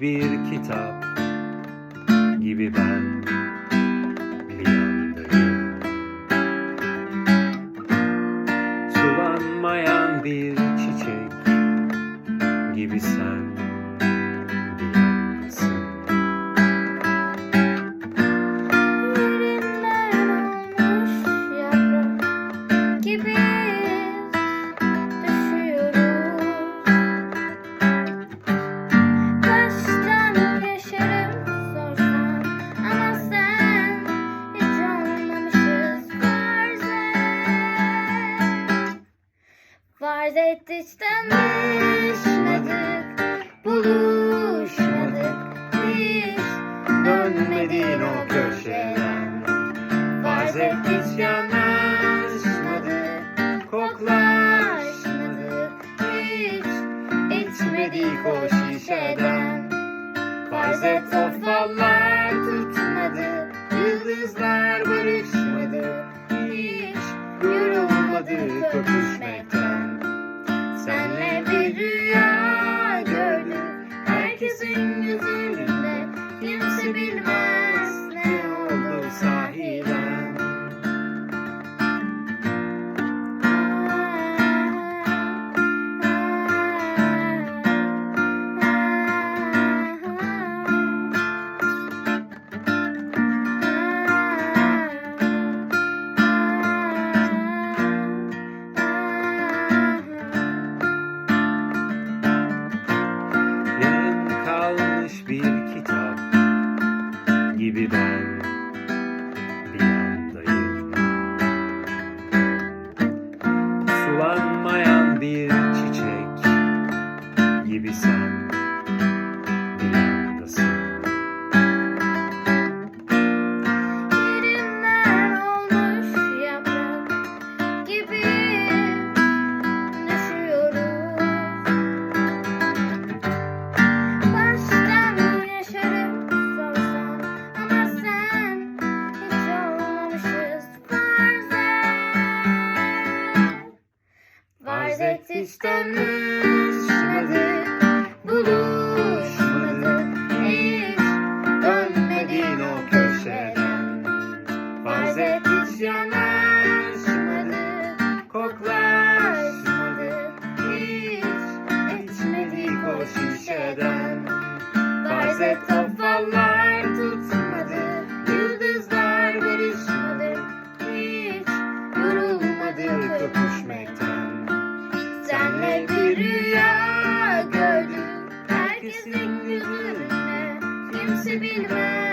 bir kitap gibi ben bir Sulanmayan bir Farz et hiç tanışmadık, buluşmadık, hiç. Dönmedin o köşeden. Farz et hiç yanaşmadık Koklaşmadık hiç. İçmedik o şişeden. Farz et gibi sen bir yandasın Yerinden olmuş yaprak gibi düşüyoruz. Baştan yaşarım sorsan ama sen hiç olmamışız farz et. Farz et Farz et hiç yanaşmadık Koklaşmadık Hiç içmedik o şişeden. Farz et o fallar tutmadı Yıldızlar barışmadı. Hiç yorulmadık öpüşmekten Senle bir rüya gördük Herkesin yüzünde Kimse bilmez